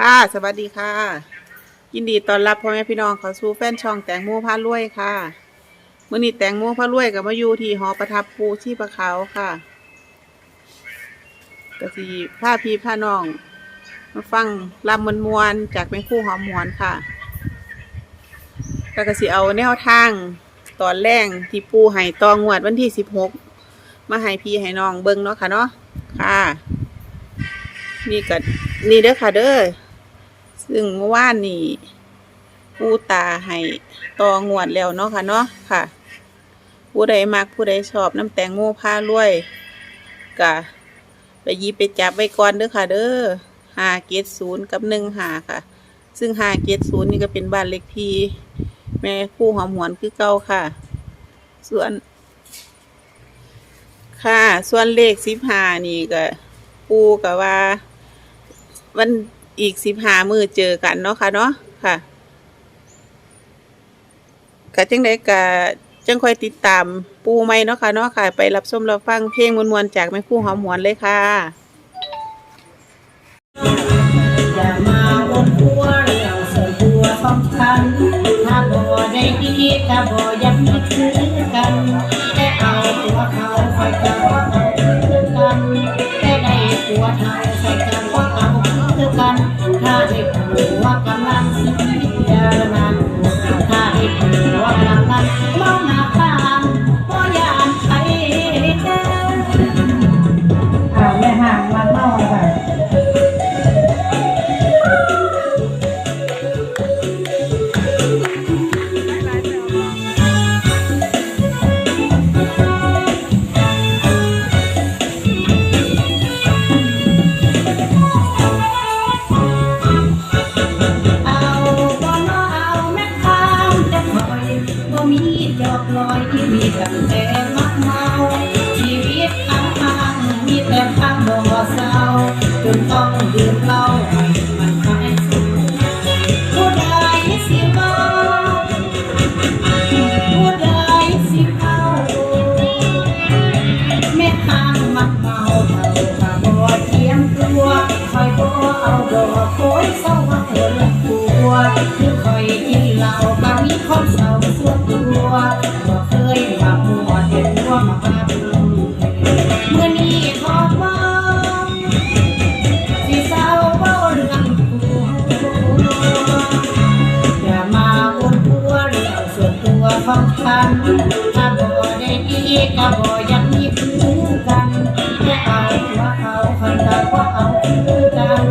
ค่ะ สวัสดีค่ะ ยินดีต้อนรับพ่อแม่พี่น้องเข้าสู่แฟนช่องแตงโมพารวยค่ะมื่อนี้แตงโมพารวยกับมาอยู่ที่หอประทับปูที่ประเขาค่ะกะสีผ้าพีผ้าน้อง มาฟังลำมวนมวนจากเป็นคู่หอมมวนค่ะก็กะสิเอาแนวทางตอนแรกที่ปูให้ตองงวดวันที่สิบหกมาให้พี่ให้น้องเบิ่งเนาะค่ะเนาะค่ะ นี่ก็นี่เด้อค่ะเด้อ ซึ่งเมื่อวานนี่ปูตาให้ตองวดแล้วเนาะค่ะเนาะค่ะ ผู้ใดมักผู้ใดชอบน้ำแตงโมผ้ารวยกะไปยิบไปจับไว้ก่อนเด้อค่ะ เด้อหาเกตศูนย์กับหนึ่งหาค่ะ ซึ่งหาเกตศูนย์นี่ก็เป็นบ้านเล็กพีแม่คู่หอมหวนคือเก่าค่ะ ส่วน ค่ะ ส่วนเลขสิบหานี่ก็ปูกับว่า วัน อีกสิบห้ามือเจอกันเนาะค่ะเนาะค่ะกะจังไดกะจังค่อยติดตามปูไหมเนาะค่ะเนาะค่ะ ไปรับชมรับฟังเพลงมวนๆจากแม่คู่หอมหวนเลยค่ะอย่ามาวนหัวเรื่องส่วนตัวของฉันถ้าบ่ได้ดีถ้าบ่ยังไม่ถือกัน ได้ผัวกำลังามจะคอยบ่มีจอกลอยที่มีตั้งแต่มักเมาชีวิตทางทางมีแต่ทางบ่เศร้าจนต้องดื่มเหล้าให้มันหายสูผู้ใดสิเมาผู้ใดสิเมาแม่ทางมักเมาเท่ากับบ่เทียมตัวคอยบ่เอาดอกโอยเศร้าว่าเธอละตัวคือคอย เหล้ามีความเศร้าส่วนตัวบ่เคยมามัวแต่ตัวมาบ้าเมื่อนี้ขอมาสิเศร้าเว้าเรื่องผัวอย่ามาวนหัวเรื่องส่วนตัวของฉันถ้าบ่ได้ดีก็บ่อยังมีคือกันแค่เอาหัวเขาคนละก็เอาคือกัน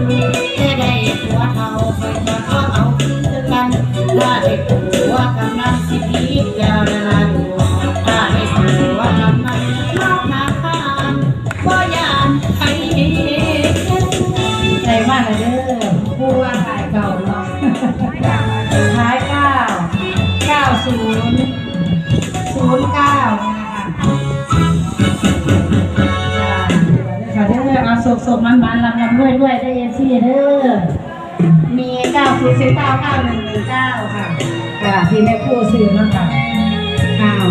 กสุกมันมันลำลำด้วยด้วยได้เอซี่เด้อมีเก้าศูนย์สิบเก้าเก้าหนึ่งหนึ่งเก้าค่ะค่ะที่แม่ครู่ซื้อเนาะค่ะอ้าว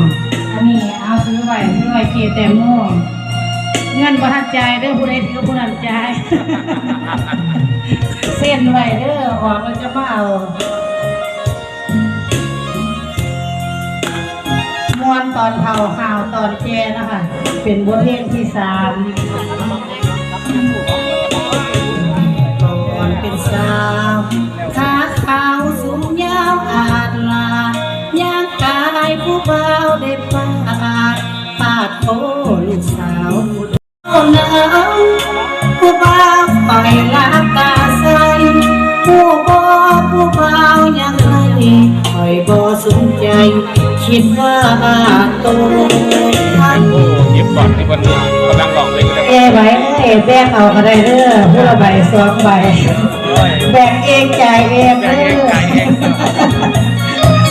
อันนี้เอาซื้อไว้ซื้อไว้เกแตงโมเงินประทับใจายเด้อผู้ใดถือผู้นั้นใจายเส้นไว้เด้อออกเราจะมาเอามวนตอนเผาข่าวตอนแจนะคะ เป็นบทเพลงที่สาม ก่อนเป็นสาวขาขาวสูงยาวอาดลาย่างกายผู้เบาได้ปาดปาดโอ้ลูกสาวผู้เฒ่าน้ำผู้บ่าวไปลับตาใสผู้บ่ผู้บ่าวยังไงคอยบ่สนใจคิดว่าตัวท่านโอ้เก็บก่อนที่คนกำลังลองเพลง กันเอไว้เอแบกเอาก็ได้เด้อผู้ละใบสองใบแบ่งเองจ่ายเองเด้อ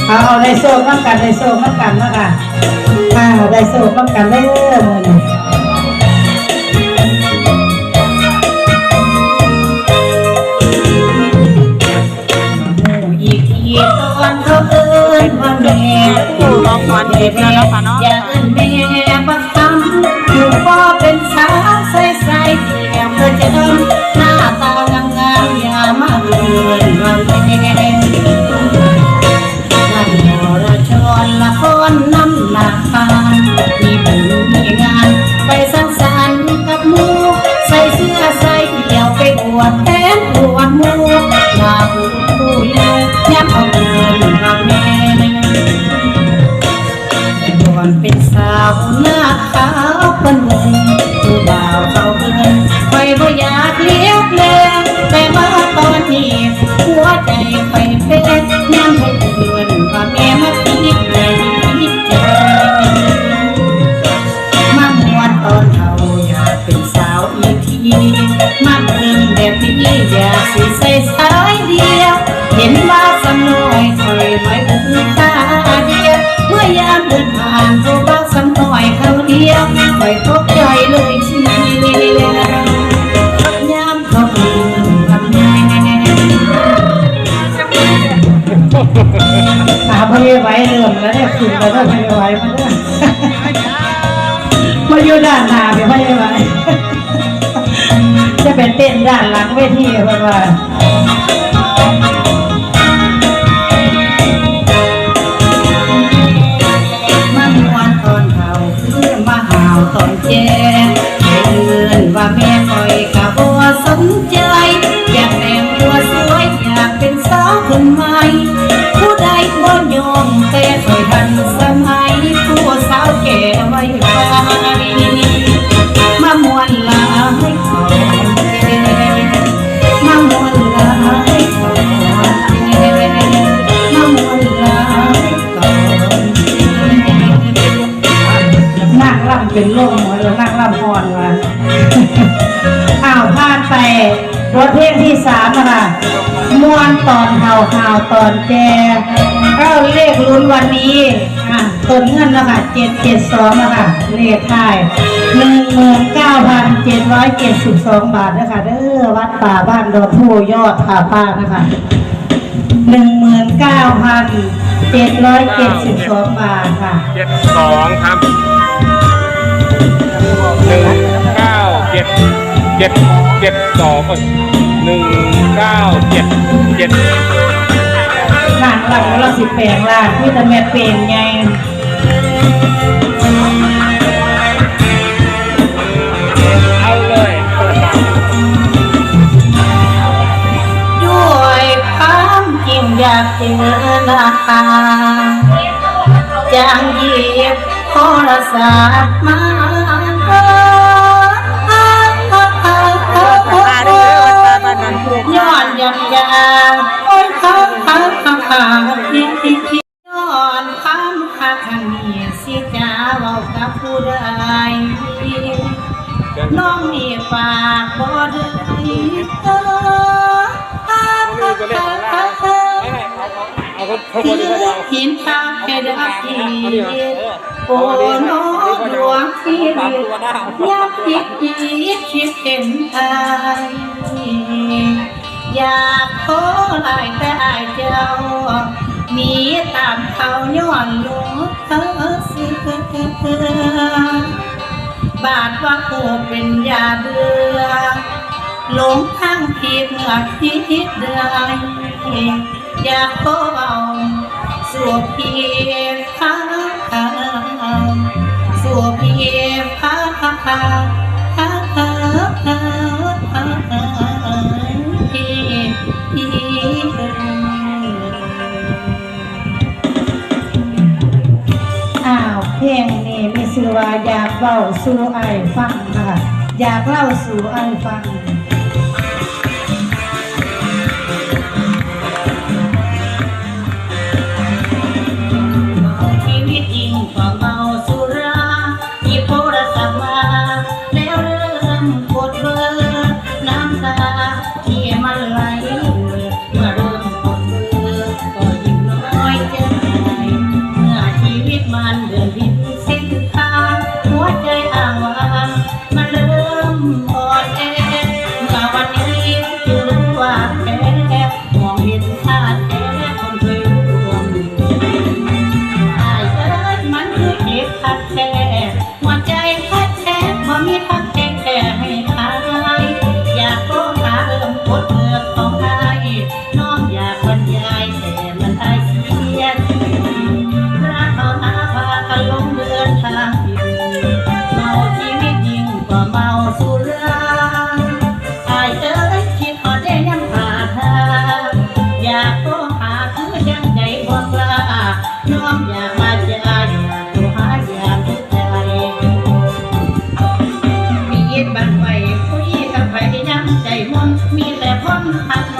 เอาเอาได้โซ่น้ำกันได้โซ่น้ำกันเนาะค่ะอ่าได้โซ่น้ำกันเด้อมื้อนี้อีกทีตอนเขาเอิ้นว่าแม่ปู่ร้องขวัญเห็นแล้วเนาะค่ะเนาะอย่าเอิ้นแม่บักคำอยู่บ่เป็นสา ริ่มแล้วเนี่ยขึ้นไปแล้วพยาไว้มาเนี่ยมาอยู่ด้านหน้าเป็นพยาไว้จะเป็นเต้นด้านหลังเวทีเพื่อนว่ามันวันตอนเขามาหาตอนแจ้งเอื่นว่าแม่คอยกะบัวสนใจ อยากแต่งตัวสวย อยากเป็นสาวคนใหม่ นสมัยผู้สาวแก่ไว้ไปมามวนลาให้ขอมามวนลาให้ขอมามวนลาให้ขอนั่งร่ำเป็นโล่งหัวเลยนั่งร่ำพรมาอ้าวผ่านไปรถเพลงที่สามอะค่ะมวนตอนเห่าเห่าตอนแจ เข้าเลขลุ้นวันนี้อะต้นเงินแล้วค่ะเจ็ดเจ็ดสองอะค่ะเลขท้ายหนึ่งหมื่นเก้าพันเจ็ดร้อยเจ็ดสิบสองบาทนะคะเด้อวัดป่าบ้านดอนผู้ยอดผาป้านะคะหนึ่งหมื่นเก้าพันเจ็ดร้อยเจ็ดสิบสองบาทค่ะเจ็ดสองครับหนึ่งเก้าเจ็ดเจ็ดเจ็ดสองหนึ่งเก้าเจ็ดเจ็ด หลังหลังเราสิบแปลงร่างพี่ตาแม่เป็นไงเอาเลยด้วยความจริงอยากเจอหน้าจางหยิบโทรศัพท์มา ที่เขาจะเอาหินทางให้ดับทีเอาดิเอาเออโอ้น้องหลวงที่อยากคิดคิดคิดเห็นอายอยากขอหลายแต่อายเจ้ามีตามเขาย้อนลวงเธอสือบาดว่าโคเป็นยาเบื่อหลงทางผิดเมื่อคิดได้อ อยากขอเอาสู่เพียงพาสู่เพียงพาพาพาพาพาพาพาพี่อ้าวเพลงนี้มีชื่อว่าอยากเล่าสู่ไอ้ฟังนะคะอยากเล่าสู่ไอ้ฟัง ผู้หญิกับใครยังใจมุ่มีแต่คนพัดโน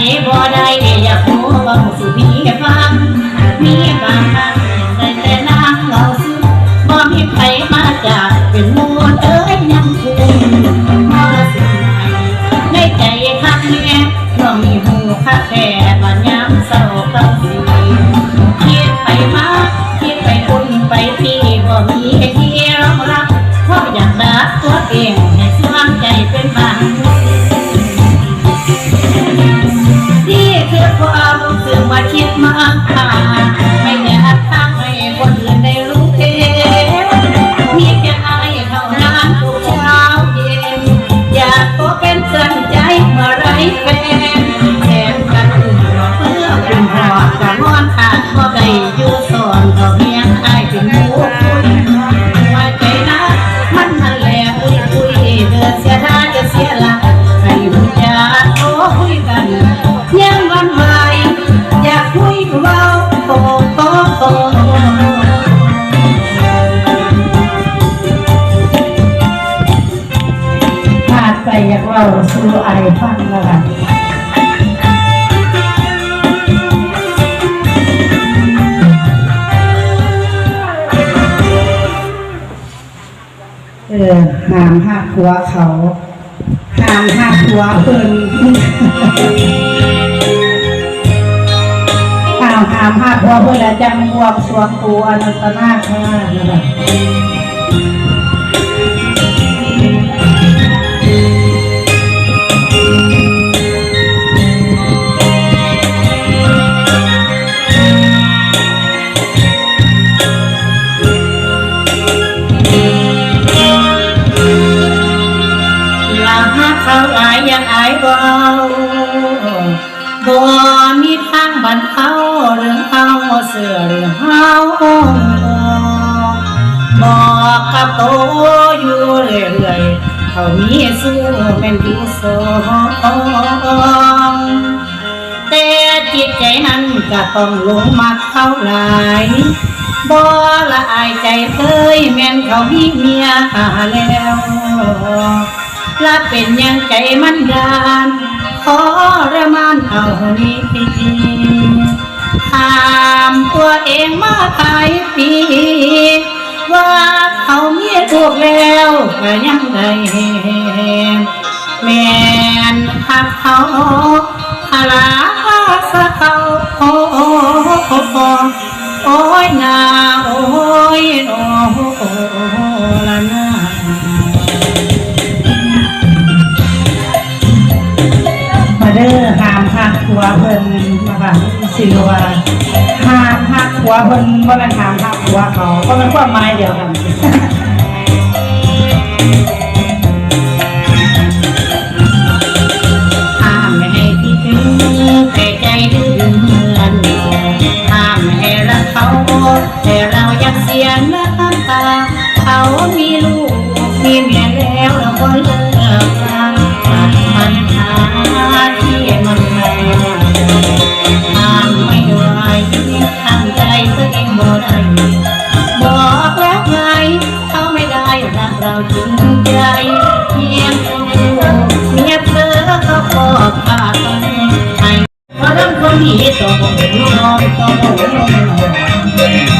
บอกไปบ่ไากเล่าสู่ไอฟังแล้วกันเออหามหักหัวเขาหามหักหัวเพิ่นหามหามหักหัวเพิ่นแล้วจังบวกสวงปูอนันตนาคราชนะคะ จิตใจนั้นก็ต้องลงมาเข้าหลายบ่ละอายใจเคยแม่นเขามีเมียหาแล้วและเป็นอยังใจมันดานขอระมานเอานี้ถามตัวเองมาหลายปีว่าเขาเมียถูกแล้วก็ยังได้แม่นหักเขาพลาสะเขา โอ้โอ้ยนาโอ้ยโอ้ละนามาเด้อหามหักหัวเพิ่นมาค่ะสิว่าหามหักหัวเพิ่นบ่แม่นหามหักหัวเขาก็เป็นความหมายเดียวกัน แต่เรายังเสียน้ำตาเขามีลูกมีเมียแล้วเราก็เลิกกันตัดปัญหาที่มันมาทำไม่ไหวทำใจตัวเองบ่ได้บอกแล้วไงเขาไม่ได้รักเราจริงใจเพียงตัวเมียเธอเขาบอกขาดกันให้เพราะทั้งคนนี้ต้องนอนต้องนอ น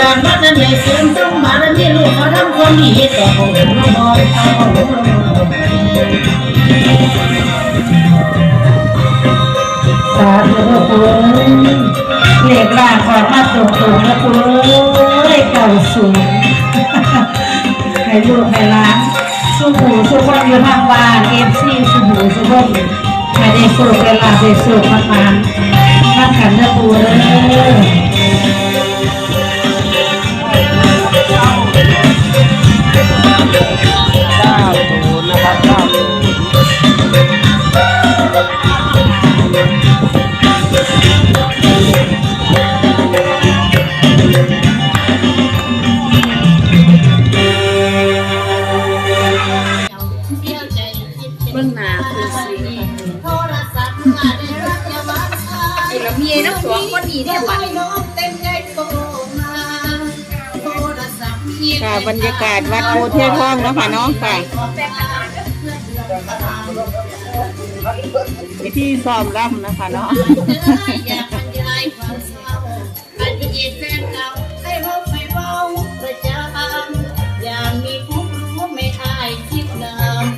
สร้างมานั้นเลยเสริมทรงบารมีลูกเขาทำความดีต่อของหลวงพ่อเอาของหลวงสาธุคุณเรียกร่างออกมาตรงๆนะคุณเอ้ยเก่าสูงให้ลูกให้ล้านสู้หูสู้คนอยู่ทางบ้านเอฟซีสู้หูสู้คนให้ได้สู้เวลาได้สู้มากๆมากันนะคุณ ค่ะบรรยากาศวัดโพเททองเนาะค่ะเน้องค่ะวิธีซ้อมรำนะคะเนาะ